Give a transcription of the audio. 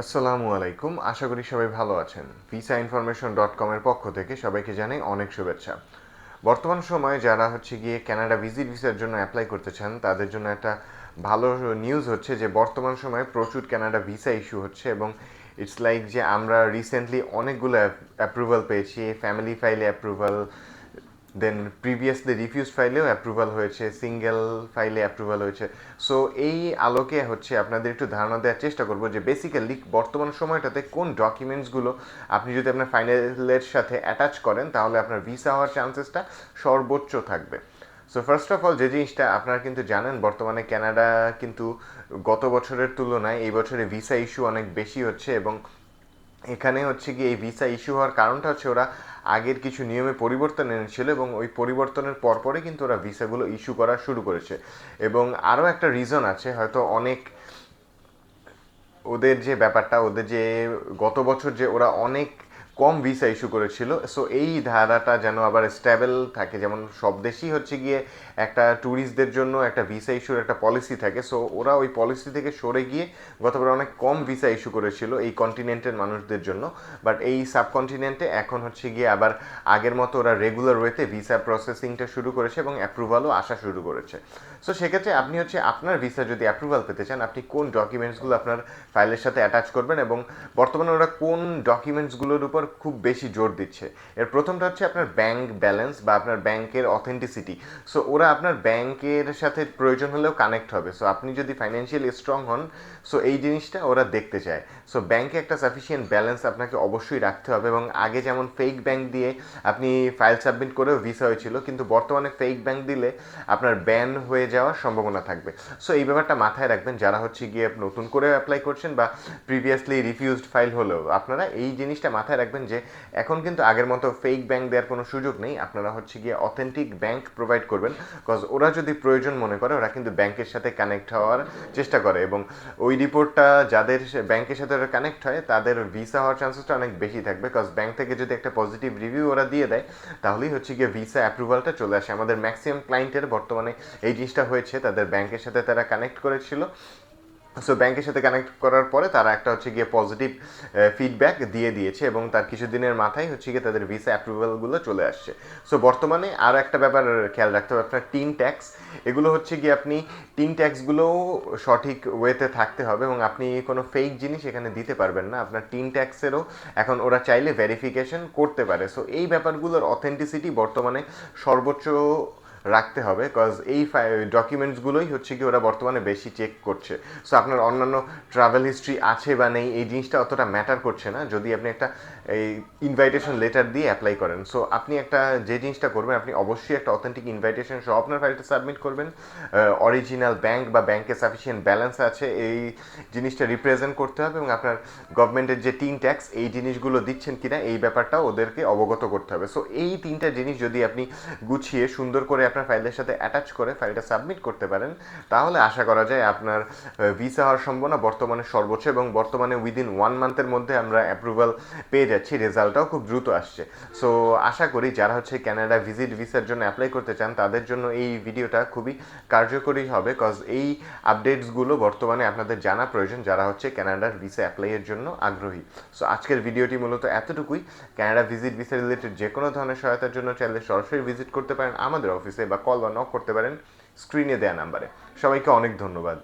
আসসালামু আলাইকুম। আশা করি সবাই ভালো আছেন। ভিসা ইনফরমেশন ডট কমের পক্ষ থেকে সবাইকে জানাই অনেক শুভেচ্ছা। বর্তমান সময়ে যারা হচ্ছে গিয়ে কানাডা ভিজিট ভিসার জন্য অ্যাপ্লাই করতে চান, তাদের জন্য একটা ভালো নিউজ হচ্ছে যে, বর্তমান সময়ে প্রচুর কানাডা ভিসা ইস্যু হচ্ছে এবং ইটস লাইক যে আমরা রিসেন্টলি অনেকগুলো অ্যাপ্রুভাল পেয়েছি ফ্যামিলি ফাইলে অ্যাপ্রুভাল দেন প্রিভিয়াসলি রিফিউজ ফাইলেও অ্যাপ্রুভাল হয়েছে সিঙ্গেল ফাইলে অ্যাপ্রুভাল হয়েছে। সো এই আলোকে হচ্ছে আপনাদের একটু ধারণা দেওয়ার চেষ্টা করব যে বেসিক্যালি বর্তমান সময়টাতে কোন ডকুমেন্টসগুলো আপনি যদি আপনার ফাইনালের সাথে অ্যাটাচ করেন, তাহলে আপনার ভিসা হওয়ার চান্সেসটা সর্বোচ্চ থাকবে। সো ফার্স্ট অফ অল যে জিনিসটা আপনারা কিন্তু জানেন, বর্তমানে কানাডা কিন্তু গত বছরের তুলনায় এই বছরে ভিসা ইস্যু অনেক বেশি হচ্ছে এবং এখানে হচ্ছে কি এই ভিসা ইস্যু হওয়ার কারণটা হচ্ছে ওরা আগের কিছু নিয়মে পরিবর্তন এনেছিল এবং ওই পরিবর্তনের পরপরে কিন্তু ওরা ভিসাগুলো ইস্যু করা শুরু করেছে। এবং আরও একটা রিজন আছে, হয়তো অনেক ওদের যে ব্যাপারটা, ওদের যে গত বছর যে ওরা অনেক কম ভিসা ইস্যু করেছিল। সো এই ধারাটা যেন আবার স্টেবল থাকে, যেমন সব দেশই হচ্ছে গিয়ে একটা ট্যুরিস্টদের জন্য একটা ভিসা ইস্যুর একটা পলিসি থাকে। সো ওরা ওই পলিসি থেকে সরে গিয়ে গতবার অনেক কম ভিসা ইস্যু করেছিল এই কন্টিনেন্টের মানুষদের জন্য। বাট এই সাবকন্টিনেন্টে এখন হচ্ছে গিয়ে আবার আগের মতো ওরা রেগুলার ওয়েতে ভিসা প্রসেসিংটা শুরু করেছে এবং অ্যাপ্রুভালও আসা শুরু করেছে। সো সেক্ষেত্রে আপনি হচ্ছে আপনার ভিসা যদি অ্যাপ্রুভাল পেতে চান, আপনি কোন ডকুমেন্টসগুলো আপনার ফাইলের সাথে অ্যাটাচ করবেন এবং বর্তমানে ওরা কোন ডকুমেন্টসগুলোর উপর খুব বেশি জোর দিচ্ছে। এর প্রথমটা হচ্ছে আপনার ব্যাংক ব্যালেন্স বা আপনার ব্যাংকের অথেন্টিসিটি সো ওরা আপনার ব্যাংকের সাথে প্রয়োজন হলেও কানেক্ট হবে। সো আপনি যদি ফাইন্যান্সিয়ালি স্ট্রং হন সো এই জিনিসটা ওরা দেখতে চায়। সো ব্যাংকে একটা সাফিসিয়েন্ট ব্যালেন্স আপনাকে অবশ্যই রাখতে হবে এবং আগে যেমন ফেক ব্যাংক দিয়ে আপনি ফাইল সাবমিট করেও ভিসা হয়েছিল, কিন্তু বর্তমানে ফেক ব্যাংক দিলে আপনার ব্যান হয়ে যাওয়ার সম্ভাবনা থাকবে। সো এই ব্যাপারটা মাথায় রাখবেন, যারা হচ্ছে গিয়ে নতুন করে অ্যাপ্লাই করছেন বা প্রিভিয়াসলি রিফিউজড ফাইল হলেও। আপনারা এই জিনিসটা মাথায় রাখবেন যে এখন কিন্তু আগের মতো ফেক ব্যাংক দেওয়ার কোনো সুযোগ নেই। আপনারা হচ্ছে গিয়ে অথেন্টিক ব্যাংক প্রোভাইড করবেন। বিকজ ওরা যদি প্রয়োজন মনে করে, ওরা কিন্তু ব্যাংকের সাথে কানেক্ট হওয়ার চেষ্টা করে এবং ওই রিপোর্টটা যাদের ব্যাংকের সাথে ওরা কানেক্ট হয়, তাদের ভিসা হওয়ার চান্সেসটা অনেক বেশি থাকবে। বিকজ ব্যাংক থেকে যদি একটা পজিটিভ রিভিউ ওরা দিয়ে দেয়, তাহলেই হচ্ছে গিয়ে ভিসা অ্যাপ্রুভালটা চলে আসে। আমাদের ম্যাক্সিমাম ক্লায়েন্টের বর্তমানে এই জিনিসটা হয়েছে, তাদের ব্যাংকের সাথে তারা কানেক্ট করেছিল। সো ব্যাংকের সাথে কানেক্ট করার পরে তারা একটা হচ্ছে গিয়ে পজিটিভ ফিডব্যাক দিয়ে দিয়েছে এবং তার কিছুদিনের মাথায় হচ্ছে গিয়ে তাদের ভিসা অ্যাপ্রুভালগুলো চলে আসছে। সো বর্তমানে আর একটা ব্যাপার খেয়াল রাখতে হবে, আপনার টিন ট্যাক্স এগুলো হচ্ছে গিয়ে আপনি টিন ট্যাক্সগুলোও সঠিক ওয়েতে থাকতে হবে এবং আপনি কোনো ফেক জিনিস এখানে দিতে পারবেন না। আপনার টিন ট্যাক্সেরও এখন ওরা চাইলে ভেরিফিকেশন করতে পারে। সো এই ব্যাপারগুলোর অথেন্টিসিটি বর্তমানে সর্বোচ্চ রাখতে হবে কজ এই ডকুমেন্টসগুলোই হচ্ছে কি ওরা বর্তমানে বেশি চেক করছে। সো আপনার অন্যান্য ট্রাভেল হিস্ট্রি আছে বা নেই, এই জিনিসটা অতটা ম্যাটার করছে না। যদি আপনি একটা, এই ইনভাইটেশন লেটার দিয়ে অ্যাপ্লাই করেন। সো আপনি একটা, যে জিনিসটা করবেন, আপনি অবশ্যই একটা অথেন্টিক ইনভাইটেশন সহ আপনার ফাইলটা সাবমিট করবেন। অরিজিনাল ব্যাংক বা ব্যাংকে সাফিসিয়েন্ট ব্যালেন্স আছে, এই জিনিসটা রিপ্রেজেন্ট করতে হবে এবং আপনার গভর্নমেন্টের যে টিন ট্যাক্স এই জিনিসগুলো দিচ্ছেন কিনা, এই ব্যাপারটা ওদেরকে অবগত করতে হবে। সো এই তিনটা জিনিস যদি আপনি গুছিয়ে সুন্দর করে আপনার ফাইলের সাথে অ্যাটাচ করে ফাইলটা সাবমিট করতে পারেন। তাহলে আশা করা যায় আপনার ভিসা হওয়ার সম্ভাবনা বর্তমানে সর্বোচ্চ এবং বর্তমানে উইদিন ওয়ান মান্থের মধ্যে আমরা অ্যাপ্রুভাল পেয়ে যাচ্ছি রেজাল্টটাও খুব দ্রুত আসছে। সো আশা করি যারা হচ্ছে ক্যানাডা ভিজিট ভিসার জন্য অ্যাপ্লাই করতে চান, তাদের জন্য এই ভিডিওটা খুবই কার্যকরী হবে কজ এই আপডেটসগুলো বর্তমানে আপনাদের জানা প্রয়োজন, যারা হচ্ছে ক্যানাডার ভিসা অ্যাপ্লাইয়ের জন্য আগ্রহী। সো আজকের ভিডিওটি মূলত এতটুকুই। ক্যানাডা ভিজিট ভিসা রিলেটেড যে কোনো ধরনের সহায়তার জন্য চাইলে সরাসরি ভিজিট করতে পারেন আমাদের অফিসে বা কল বা নক করতে পারেন স্ক্রিনে দেয়া নাম্বারে সবাইকে অনেক ধন্যবাদ।